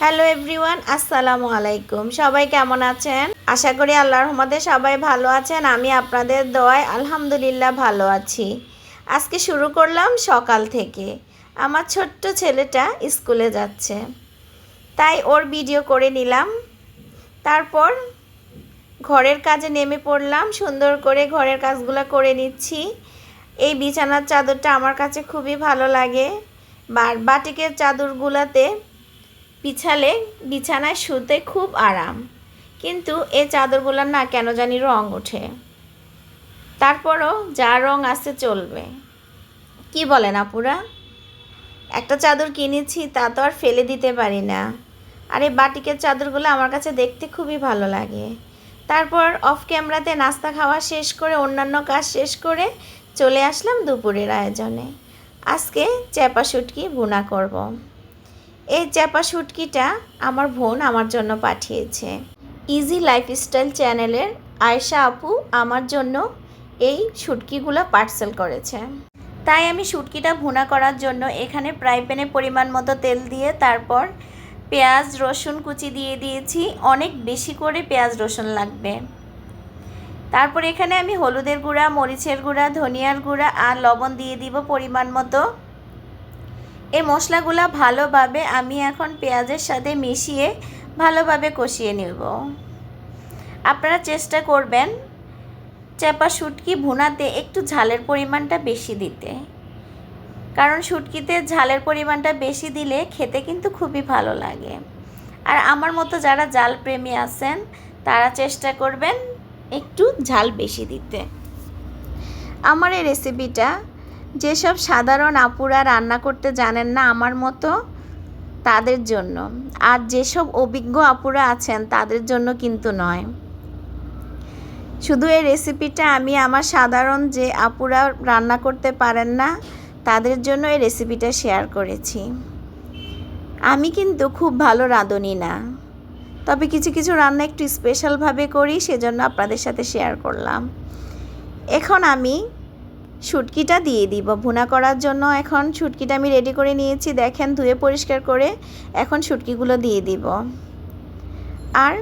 Hello everyone আসসালামু আলাইকুম। সবাই কেমন আছেন? আশা করি আল্লাহ রহমতে সবাই ভালো আছেন, আমি আপনাদের দোয়ায় আলহামদুলিল্লাহ ভালো আছি। আজকে শুরু করলাম সকাল থেকে। আমার ছোট্ট ছেলেটা স্কুলে যাচ্ছে। তাই ওর ভিডিও করে নিলাম। তারপর ঘরের কাজে নেমে পড়লাম, সুন্দর করে ঘরের কাজগুলো করে নিচ্ছি। এই বিছানার চাদরটা আমার কাছে খুবই ভালো লাগে। বাটিকের চাদরগুলোতে বিছালে, বিছানায় শুতে খুব আরাম। কিন্তু এই চাদরগুলোর না কেন জানি রং ওঠে। তারপরও যা রং আছে চলবে। কি বলেন আপুরা? একটা চাদর কিনেছি, তা তো আর ফেলে দিতে পারি না। আর এই বাটিকের চাদরগুলো আমার কাছে দেখতে খুবই ভালো লাগে। তারপর অফ ক্যামেরাতে নাস্তা খাওয়া শেষ করে, অন্যান্য কাজ শেষ করে চলে আসলাম দুপুরের আয়োজনে। আজকে চ্যাপা শুটকি ভুনা করব। এই চ্যাপা শুটকিটা আমার বোন আমার জন্য পাঠিয়েছে। ইজি লাইফস্টাইল চ্যানেলের আয়শা আপু আমার জন্য এই শুটকিগুলো পার্সেল করেছে। তাই আমি শুটকিটা ভুনা করার জন্য এখানে ফ্রাই প্যানে পরিমাণ মতো তেল দিয়ে তারপর পেঁয়াজ, রসুন কুচি দিয়ে দিয়েছি। অনেক বেশি করে পেঁয়াজ, রসুন লাগবে। তারপর এখানে আমি হলুদের গুঁড়া, মরিচের গুঁড়া, ধনিয়ার গুঁড়া আর লবণ দিয়ে দিব পরিমাণ মতো। এই মশলাগুলো ভালোভাবে আমি এখন পেঁয়াজের সাথে মিশিয়ে ভালোভাবে কষিয়ে নেব। আপনারা চেষ্টা করবেন চাপা শুটকি ভুনাতে একটু ঝালের পরিমাণটা বেশি দিতে। কারণ শুটকিতে ঝালের পরিমাণটা বেশি দিলে খেতে কিন্তু খুবই ভালো লাগে। আর আমার মতো যারা জাল প্রেমী আছেন, তারা চেষ্টা করবেন একটু ঝাল বেশি দিতে। আমার এই রেসিপিটা যেসব সাধারণ আপুরা রান্না করতে জানেন না আমার মতো? তাদের জন্য। আর যেসব অভিজ্ঞ আপুরা আছেন, তাদের জন্য কিন্তু নয়। শুধু এই রেসিপিটা আমি আমার সাধারণ যে আপুরা রান্না করতে পারেন না, তাদের জন্য এই রেসিপিটা শেয়ার করেছি। আমি কিন্তু খুব ভালো রাঁধুনি না। তবে কিছু কিছু রান্না একটু স্পেশালভাবে করি, সেজন্য আপনাদের সাথে শেয়ার করলাম। এখন আমি শুটকিটা দিয়ে দিব। ভুনা করার জন্য এখন শুটকিটা আমি রেডি করে নিয়েছি। দেখেন, ধুয়ে পরিষ্কার করে এখন শুটকিগুলো দিয়ে দিব। আর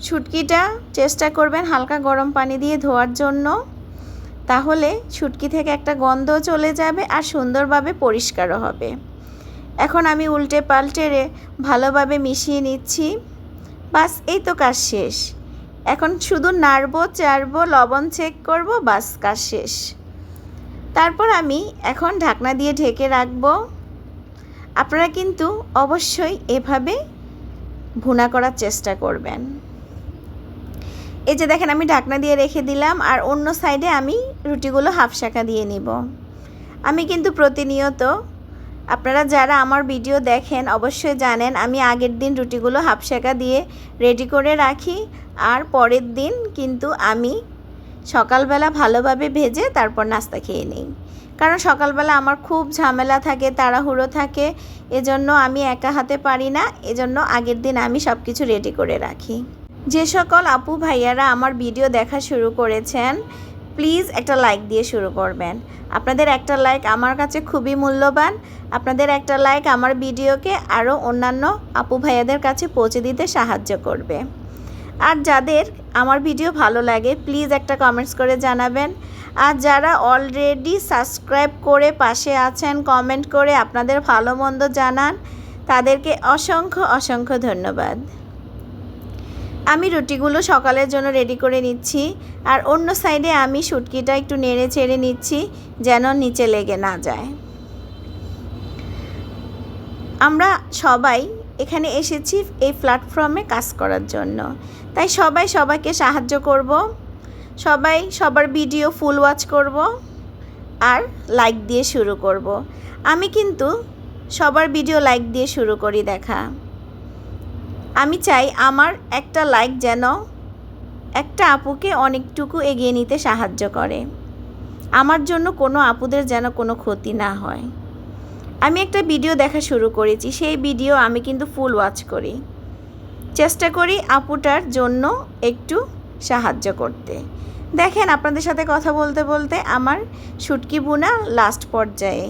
শুটকিটা চেষ্টা করবেন হালকা গরম পানি দিয়ে ধোয়ার জন্য, তাহলে শুটকি থেকে একটা গন্ধ চলে যাবে আর সুন্দরভাবে পরিষ্কারও হবে। এখন আমি উল্টে পাল্টে ভালোভাবে মিশিয়ে নিচ্ছি। বাস, এই তো কাজ শেষ। এখন শুধু নাড়বো, চাড়বো, লবণ চেক করব, বাস, কাজ শেষ। তারপর আমি এখন ঢাকনা দিয়ে ঢেকে রাখব। আপনারা কিন্তু অবশ্যই এভাবে ভুনা করার চেষ্টা করবেন। এই যে দেখেন, আমি ঢাকনা দিয়ে রেখে দিলাম আর অন্য সাইডে আমি রুটিগুলো হাফ শাঁকা দিয়ে নিব। আমি কিন্তু প্রতিনিয়ত, আপনারা যারা আমার ভিডিও দেখেন অবশ্যই জানেন, আমি আগের দিন রুটিগুলো হাফ শাঁকা দিয়ে রেডি করে রাখি আর পরের দিন কিন্তু আমি সকালবেলা ভালোভাবে ভেজে তারপর নাস্তা খেয়ে নিই। কারণ সকালবেলা আমার খুব ঝামেলা থাকে, তাড়াহুড়ো থাকে, এজন্য আমি একা হাতে পারি না, এজন্য আগের দিন আমি সব কিছু রেডি করে রাখি। যে সকল আপু ভাইয়ারা আমার ভিডিও দেখা শুরু করেছেন প্লিজ একটা লাইক দিয়ে শুরু করবেন। আপনাদের একটা লাইক আমার কাছে খুবই মূল্যবান। আপনাদের একটা লাইক আমার ভিডিওকে আরও অন্যান্য আপু ভাইয়াদের কাছে পৌঁছে দিতে সাহায্য করবে। আর যাদের আমার ভিডিও ভালো লাগে প্লিজ একটা কমেন্টস করে জানাবেন। আর যারা অলরেডি সাবস্ক্রাইব করে পাশে আছেন কমেন্ট করে আপনাদের ভালো মন্দ জানান, তাদেরকে অসংখ্য অসংখ্য ধন্যবাদ। আমি রুটিগুলো সকালের জন্য রেডি করে নিচ্ছি, আর অন্য সাইডে আমি শুটকিটা একটু নেড়ে ছেড়ে নিচ্ছি, যেন নিচে লেগে না যায়। আমরা সবাই এখানে এসেছি এই প্ল্যাটফর্মে কাজ করার জন্য। তাই সবাই সবাইকে সাহায্য করব। সবাই সবার ভিডিও ফুল ওয়াচ করব আর লাইক দিয়ে শুরু করব। আমি কিন্তু সবার ভিডিও লাইক দিয়ে শুরু করি দেখা। আমি চাই আমার একটা লাইক যেন একটা আপুকে অনেকটুকু এগিয়ে নিতে সাহায্য করে। আমার জন্য কোনো আপুদের যেন কোনো ক্ষতি না হয়। আমি একটা ভিডিও দেখা শুরু করেছি, সেই ভিডিও আমি কিন্তু ফুল ওয়াচ করি। চেষ্টা করি আপুটার জন্য একটু সাহায্য করতে। দেখেন আপনাদের সাথে কথা বলতে বলতে আমার শুটকি বোনা লাস্ট পর্যায়ে।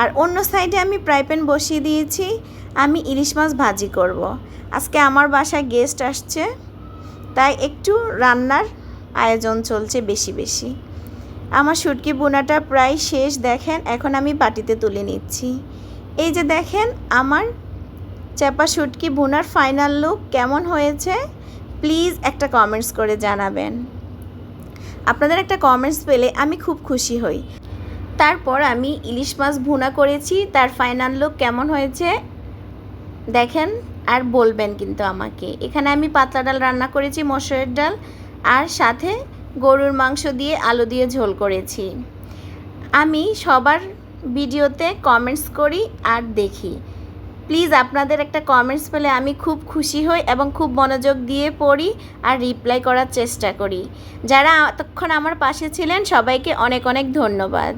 আর অন্য সাইডে আমি ফ্রাই প্যান বসিয়ে দিয়েছি, আমি ইলিশ মাছ ভাজি করব। আজকে আমার বাসায় গেস্ট আসছে, তাই একটু রান্নার আয়োজন চলছে বেশি বেশি। আমার শুটকি বোনাটা প্রায় শেষ, দেখেন, এখন আমি বাটিতে তুলে নিচ্ছি। এই যে দেখেন, আমার চাপা শুটকি বোনার ফাইনাল লুক কেমন হয়েছে? প্লিজ একটা কমেন্টস করে জানাবেন। আপনাদের একটা কমেন্টস পেলে আমি খুব খুশি হই। তারপর আমি ইলিশ মাছ ভুনা করেছি, তার ফাইনাল লুক কেমন হয়েছে? দেখেন, আর বলবেন কিন্তু আমাকে। এখানে আমি পাতলা ডাল রান্না করেছি, মসুরের ডাল, আর সাথে গরুর মাংস দিয়ে আলু দিয়ে ঝোল করেছি। আমি সবার ভিডিওতে কমেন্টস করি আর দেখি। প্লিজ আপনাদের একটা কমেন্টস পেলে আমি খুব খুশি হই এবং খুব মনোযোগ দিয়ে পড়ি আর রিপ্লাই করার চেষ্টা করি। যারা এতক্ষণ আমার পাশে ছিলেন, সবাইকে অনেক অনেক ধন্যবাদ।